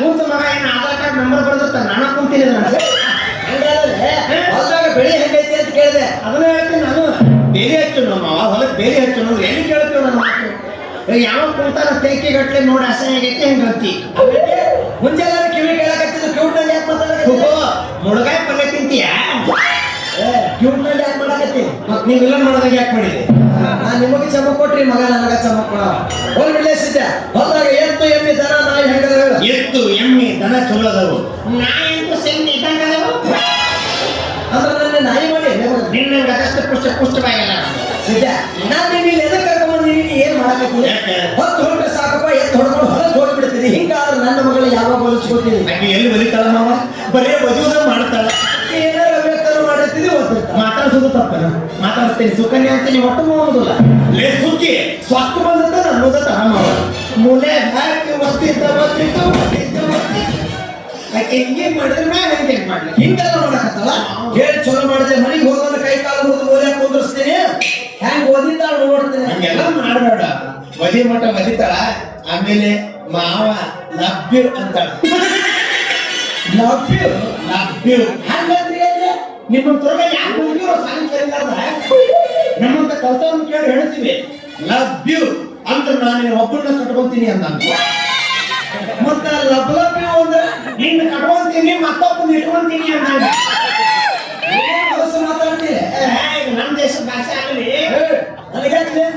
ಕೂತ ಮಗ ಏನು ಆಧಾರ್ ಕಾರ್ಡ್ ನಂಬರ್ ಬರ್ದಿರ್ತಾನೆ? ನಾನು ಕೂತಿಲ್ಲ ನನಗೆ ಹೊಲದಾಗ ಬೆಳಿ ಹೆಂಗೈತಿ ಅಂತ ಕೇಳಿದೆ. ಅದನ್ನ ಹೇಳ್ತೀನಿ ನಾನು. ಬೇರೆ ಹಚ್ಚು ನಮ್ಮ ಹೊಲಕ್ಕೆ ಬೇರೆ ಹಚ್ಚು ನಾವು ಏನು ಕೇಳ್ತೀವಿ ನನ್ನ ಮಾತು. ಯಾವಾಗ ಯಾವ ಕುಂತಾನ ತೆಂಕಿ ಗಟ್ಲೆ ನೋಡಿ ಅಸಹ್ಯ ಆಗೈತಿ ಹೆಂಗ್ ಗತಿ ಮುಂಜಾನೆ ಕಿವಿ ಕೇಳಕತ್ತಿದ್ದು ಕ್ಯೂಟ್ನಲ್ಲಿ ಯಾಕೆ ಮಾತಾಡಕತ್ತಿ? ಮುಳುಗಾಯಿ ಪಲ್ಲೆ ತಿಂತೀಯಾ? ಕ್ಯೂಟ್ನಲ್ಲಿ ಯಾಕೆ ಮಾಡಕತ್ತಿ? ಮತ್ ನೀವು ಇಲ್ಲ ಮಾಡೋದಾಗ ಯಾಕೆ ಮಾಡಿದೆ? ನಾ ನಿಮಗೆ ಚಮಕ್ ಕೊಟ್ರಿ ಮಗ ನನಗ ಚಮಕ್ ಕೊಡ. ಹೋಲ್ ಬಿಡ್ಲೇಸಿದ್ದೆ ಹೋದಾಗ ಎತ್ತು ಎಮ್ಮಿ ದನ ಎತ್ತು ಎಮ್ಮೆ ದನ ಚಲೋ ಅದಾವು ನಾಯಂತೂ ಸೆಂಗ್ ಇದ್ದಂಗ ಅದಾವು ನಾಯಿ ಮಾಡಿ ನಿನ್ನ ಅದಷ್ಟು ಪುಷ್ಟ ಪುಷ್ಟವಾಗಿಲ್ಲ. ಸಿದ್ದ ನಾನು ನಿನ್ನ ಎದಕ್ಕೆ ಕರ್ಕೊಂಡ್ ನೀನು ಏನ್ ಮಾಡಬೇಕು? ಹೊತ್ತು ಸಾಕು ಸಾಕಪ್ಪ ಎತ್ತು ಹೊಡ್ಕೊಂಡು ಹೊರಗೆ ಹೋಗ್ಬಿಡ್ತೀನಿ. ಹಿಂಗಾದ್ರೆ ನನ್ನ ಮಗಳು ಯಾವಾಗ ಬಲಿಸ್ಕೊತೀನಿ ಆಕೆ ಎಲ್ಲಿ ಬಲಿತಾಳ ಮಾವ? ಬರೀ ಬದುಕ ಮಾಡ್ತಾಳ. ಏನಾರ ವ್ಯಕ್ತನ ಮಾಡಿರ್ತೀನಿ ಓದ್ತಿರ್ತ ಮಾತಾಡ್ಸೋದು ತಪ್ಪನ ಮಾತಾಡ್ತೀನಿ ಅಂತ ನೀವು ಒಟ್ಟು ಮಾಡೋದಿಲ್ಲ ಲೇ ಸುಕ್ಕಿ ಸ್ವತ್ತು ಬಂದದ ಅನ್ನೋದ ತರ ಮಾವ. ಮೂಲೆ ಹಾಕಿ ಒತ್ತಿದ್ದ ಒತ್ತಿದ್ದು ಒತ್ತಿದ್ದು ಆಕೆ ಹಿಂಗೆ ಮಾಡಿದ್ರೆ ನಾ ಹೆಂಗೆ ಮಾಡ್ಲಿ? ಹಿಂಗೆಲ್ಲ ಮಾಡಕತ್ತಲ್ಲ ಹೇಳಿ ಚಲೋ ಮಾಡಿದೆ ಮನೆಗೆ ಹೋಗೋಣ ಕೈ ಕಾಲು ಮುರಿದು ಓದ್ಯಾಕ ಕುಂದಿರ್ಸ್ತೀನಿ. ಹೆಂಗ್ ಓದಿದ್ದಾಳ ನೋಡ್ತೀನಿ. ಹಂಗೆಲ್ಲ ಮಾಡಬೇಡ. ಮದಿ ಮಠ ಮದಿತಾಳ ಆಮೇಲೆ ಮಾವ ಲಭ್ಯ ಅಂತಾಳ. ಲಭ್ಯ ಲಭ್ಯ ಹಂಗಂದ್ರೆ? ನಿಮ್ಮ ತೊರಗ ಯಾಕೆ ಹೋಗಿರೋ ಸಾಲ ಕೇಳಿದಾರ ನಮ್ಮಂತ ಕಲ್ತವ್ರನ್ನ ಕೇಳಿ ಹೇಳ್ತೀವಿ ಲಭ್ಯ ನಾನು ನಿನ್ನ ಒಬ್ಬರನ್ನ ಕಟ್ಕೊಂತೀನಿ ಅಂತ ಮತ್ತ ಲಭ್ ಲಭ್ಯ ಅಂದ್ರೆ ನಿನ್ನ ಕಟ್ಕೊಂತೀನಿ ಮತ್ತೊಬ್ಬನ ಇಟ್ಕೊಂತೀನಿ ಅಂತ ನಮ್ಮ ದೇಶದ ಭಾಷೆ ಆಗಲಿ. ನನಗೆ ಏನ್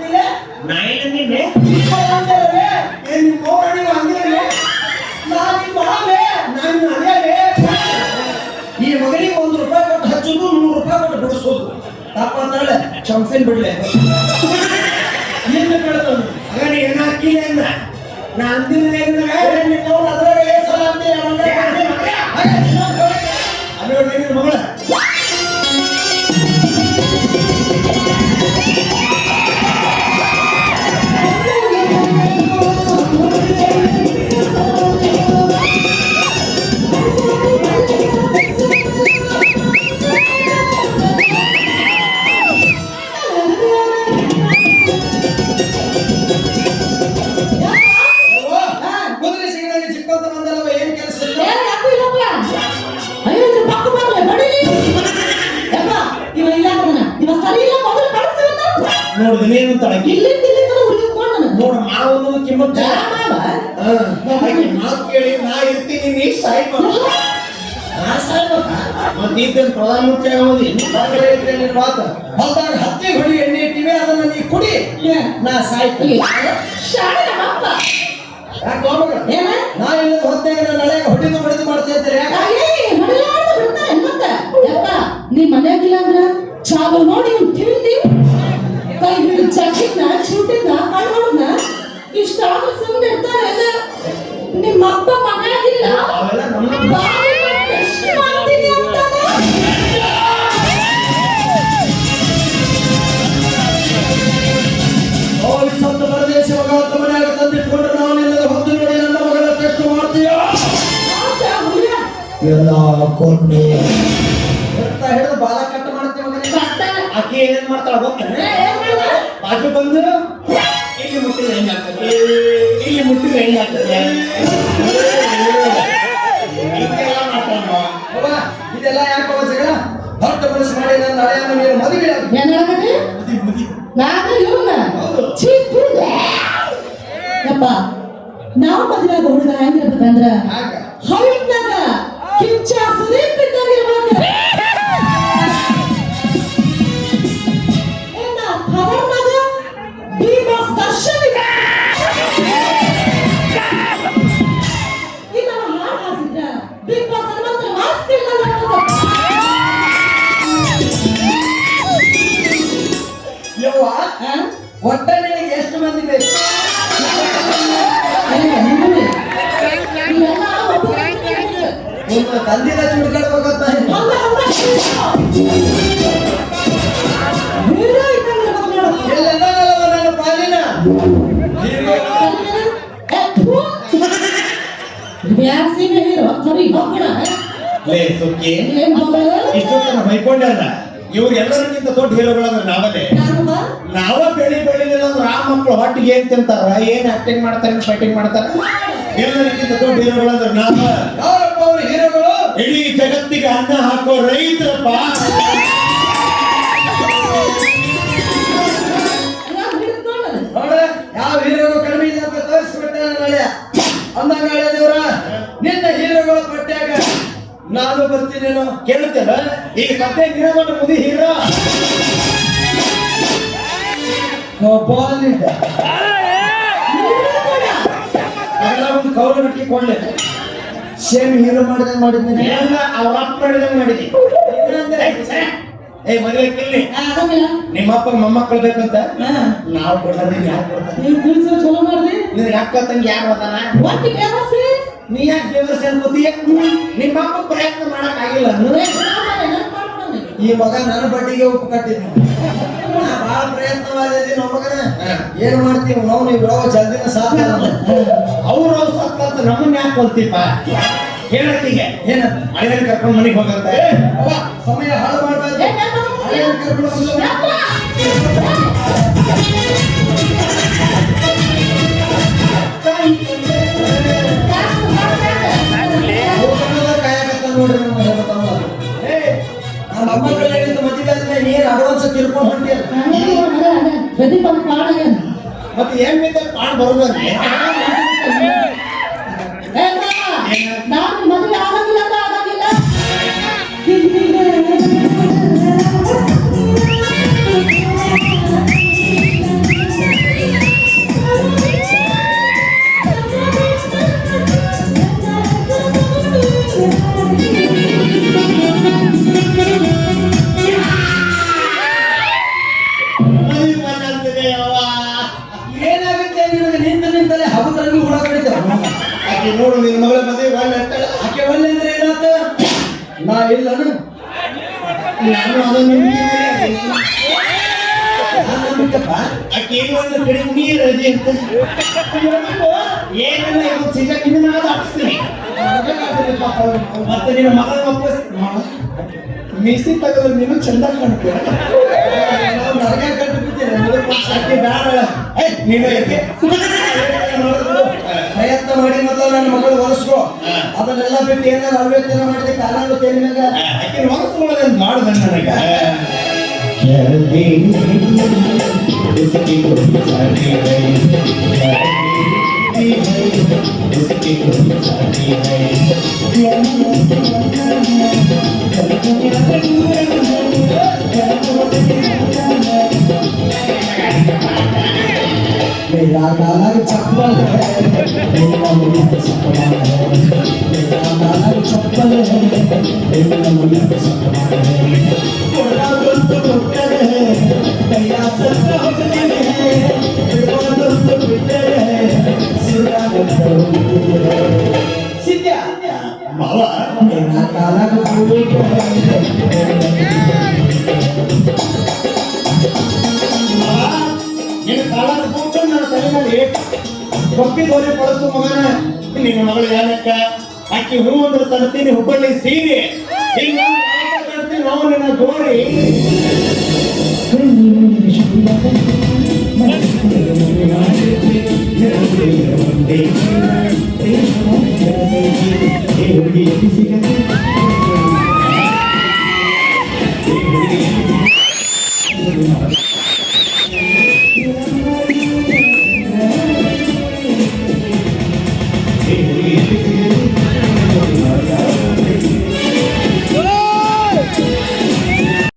ನಿಮ್ಮ ಮೋರಣಿ ಹಂಗಿರಲಿ ನಾನು. ನಾನು ಅದೇ ಈ ಮಗನಿಗೆ ಒಂದು ರೂಪಾಯಿ ಕೊಟ್ಟು ಹಚ್ಚೋದು ನೂರು ರೂಪಾಯಿ ಕೊಟ್ಟು ಬಿಡಿಸೋದು. ತಪ್ಪಂದ್ರೆ ಚಂಪಿನ್ ಬಿಡ್ಲೆ ನಿನ್ನ ಬೆಳೆದು ಆಗ ನೀ ಏನ್ ಹಾಕಿಲ್ಲ ಅಂದ ನಾ ಅಂದಿಲ್ಲ ಅವ್ನು ಅದ್ರಾಗ ಏನ್ ಸಲ ಅಂತೀಯ ಮಗ? ಹಾಗೆ ಇನ್ನೊಂದ್ ಕಡೆ. ಅಲ್ಲಿ ನೋಡಿ ನೋಡಿದ್ರೆ ಏನು ತಳಕಿ ನೋಡ ಮಾವನು ಕಿಮ್ಮತ್ತ ಮಾತು ಕೇಳಿ ನಾ ಇರ್ತೀನಿ ನೀ ಸಾಯ್ಬ ನಾ ಸಾಯ್ಬೇಕಾ? ಮತ್ತೆ ಇದ್ದೇನು ಪ್ರಧಾನಮಂತ್ರಿ ಆಗೋದಿ ನಿನ್ ಮಾತು. ಹೊಲ್ದಾಗ ಹತ್ತಿ ಹೊಡಿ ಎಣ್ಣೆ ಇಟ್ಟಿವೆ ಅದನ್ನ ನೀ ಕುಡಿ. ನಾ ಸಾಯ್ತೀನಿ? ನಾ ಇಲ್ಲದ ಹೊತ್ತಾಗ ನನ್ನ ಹಳೆಯ ಹೊಡಿದು ಬಡಿದು ಮಾಡ್ತಾ ಇರ್ತೀರಿ ನಿಮ್ ಮನೆಯಾಗಿಲ್ಲ ಅಂದ್ರ ಚಾಲು ನೋಡಿ ತಿಂಡಿ ತಿಂದಿ ಎಲ್ಲ ಕೊಂಡೆ ಎತ್ತ ಹಿಡಿದು ಬಾಲ ಕಟ್. ಆಕೆ ಏನೇನ್ ಮಾಡ್ತಾಳ ಗೊತ್ತೇನೆ? ಬಾಜು ಬಂದು ಇಲ್ಲಿ ಮುಟ್ಟಿದ್ರೆ ಹೆಂಗಾಗ್ತದೆ ಇಲ್ಲಿ ಮುಟ್ಟಿದ್ರೆ ಹೆಂಗಾಗ್ತದೆ ಇದೆಲ್ಲ ಯಾಕೆ ಅವ ಜಗಳ? ಹೊರಟ ಮನಸ್ಸು ಮಾಡಿ ನನ್ನ ಹಳೆಯನ್ನ ನೀನು ಮದುವೆ? ನಾನು ಇವ್ನ ನಾವು ಮದುವೆ ಹುಡುಗ ಹೆಂಗಿರ್ತದಂದ್ರ ಹಾಗ ಒಟ್ಟ ನಿನಗೆ ಎಷ್ಟು ಮಂದಿ ಬೇಕು? ನಿಮ್ಮ ತಂದಿನ ಎಲ್ಲೆಲ್ಲವ ನನ್ನ ಪಾಲಿನ? ಲೇ ಸುಕ್ಕಿ ಇಷ್ಟೊತ್ತನ ಬೈಕೊಂಡಲ್ಲ ಇವ್ರು ಎಲ್ಲರಿಗಿಂತ ದೊಡ್ಡ ಹೀರೋಗಳಂದ್ರೆ ನಾವೇ ಯಾರವ್ವ? ನಾವ ಬೆಳಿ ಬೆಳಿಲಿಲ್ಲ ಅಂದ್ರೆ ಆ ಮಕ್ಕಳು ಹೊಟ್ಟಿಗೆ ಏನ್ ತಿಂತಾರ? ಏನ್ ಆಕ್ಟಿಂಗ್ ಮಾಡ್ತಾರ ಫೈಟಿಂಗ್ ಮಾಡ್ತಾರ? ಎಲ್ಲರಿಗಿಂತ ದೊಡ್ಡ ಹೀರೋಗಳಂದ್ರೆ ನಾವ. ಹೀರೋಗಳು? ಇಡೀ ಜಗತ್ತಿಗೆ ಅನ್ನ ಹಾಕೋ ರೈತರಪ್ಪ. ಯಾವ ಹೀರೋಗಳು ಕಡಿಮೆ ಇದೆ ಅಂತ ತೋರಿಸ್ಬಿಟ್ಟೆ ನಾಳೆ ಅಂದಂಗ ದೇವ್ರ ನಿನ್ನ ಹೀರೋಗಳ ಪಟ್ಟ್ಯಾಗ ನಾನು ಬರ್ತೀನೇನೋ ಕೇಳುತ್ತೇವ ಈಗ ಕಥೆ ಹೀರೋದೊಡ್ಡ ಮುದಿ ಹೀರೋ ಬಾಲಿಂದ ಒಂದು ನಟ್ಟಿ ಕೊಡ್ಲಿ ಸೇಮ್ ಹೀರೋ ಮಾಡಿದಂಗ ಮಾಡಿದ್ದೀನಿ. ಅವ್ರ ಅಪ್ಪ ಮಾಡಿದಂಗೆ ಮಾಡಿದ್ದೀನಿ ಏ ಮದುವೆ? ನಿಮ್ಮ ಅಪ್ಪ ಮೊಮ್ಮಕ್ಕಳು ಬೇಕಂತ? ಹಾ. ನಾವು ಯಾಕ ಕೊಡ್ತಾರೆ? ನೀವ್ ಕುಡ್ಸೋ ಚಲೋ ಮಾಡ್ರಿ. ಅಕ್ಕ ತಂಗಿ ಯಾರು ಅದಾನ ಒಟ್ಟಿ ನೀ ಯಾಕೆ ದೇವರ ಅನ್ಕೋತೀಯ? ನಿಮ್ಮ ಅಪ್ಪ ಪ್ರಯತ್ನ ಮಾಡಕ್ ಆಗಿಲ್ಲ. ಈ ಮಗ ನನ್ನ ಬಡ್ಡಿಗೆ ಉಪ್ಪು ಕಟ್ಟಿದ್ನು. ನಾ ಬಹಳ ಪ್ರಯತ್ನವಾದಿದ್ದೀನಿ ನಮ್ಮ ಮಗನ. ಏನ್ ಮಾಡ್ತೀವಿ ನಾವು ನೀವು ಬಿಡೋ ಜಲ್ದಿನ ಸಾಧ್ಯ ಅವ್ರು ಅವ್ರು ಸತ್ತಂತ ನಮ್ಮನ್ನ ಯಾಕೆ ಕೊಲ್ತೀಪ? ಹೇಳತ್ತೀಗೆ? ಏನ? ಅಳಿಯನ್ ಕರ್ಕೊಂಡು ಮನೆಗೆ ಹೋಗಂತ. ಸಮಯ ಹಾಳು ಮಾಡ್ತಾ ಇದ್ದೆ. ಅಳಿಯನ್ ಕರ್ಕೊಂಡು ಕಾಯಕತ್ತಾನ ನೋಡ್ರಿ ನಮ್ಮ ಮದುವೆ ನೀನ್ ಅಡ್ವಾನ್ಸ್ ಹೊಂಟಿಯಲ್ಲ. ಕಾಣಲ್ಲ ಮತ್ತೆ ಏನ್ ಬೇಕಾದ್ರೆ ಪಾಡ್ ಬರೋದಂತೆ ನಾನು ಅದನ್ನು ಒಂದು ನೀರು ರಜೆ ಅಂತ ಏನಿಲ್ಲ ಇವತ್ತು ಸೀದಾ ನಿನ್ನ ಹಾಕ್ಸ್ತೀನಿ ಮತ್ತೆ ನಿನ್ನ ಮಗಳ ವಾಪಸ್ ಮೀಸಿ ತಗೋ ನೀನು ಚಂದ ಕಾಣ್ತೀರ ನರಗ ಕಟ್ಟು ಬಿಟ್ಟಿದ್ದೇವೆ ಮೊದಲು ಪಕ್ಷ. ಏ, ನೀನು ಯಾಕೆ ಅದನ್ನೆಲ್ಲ ಬಿಟ್ಟು ಏನಾದ್ರು ಅವ್ಯಕ್ತನ ಮಾಡಿದೆ ಕಾಲ ತೇಲಿನಾಗ ಆಕೆ ಹೊರಸ್ಕೊಳ್ಳೋದನ್ನ ಮಾಡ್ದೆ ನನಗೆ मेरा काला चप्पल है Sintia, malah. ಕೊಪ್ಪಿದವರೆ ಪಡಿಸು ಮಗನ. ನಿನ್ನ ಮಗಳು ಯಾನಕ್ಕ ಆಕಿ ಹೂ ಅಂದ್ರೆ ತರ್ತೀನಿ, ಹುಬ್ಬಳ್ಳಿ ಸೀರೆ. ನಾವು ನಿನ್ನ ಗೋರಿ. है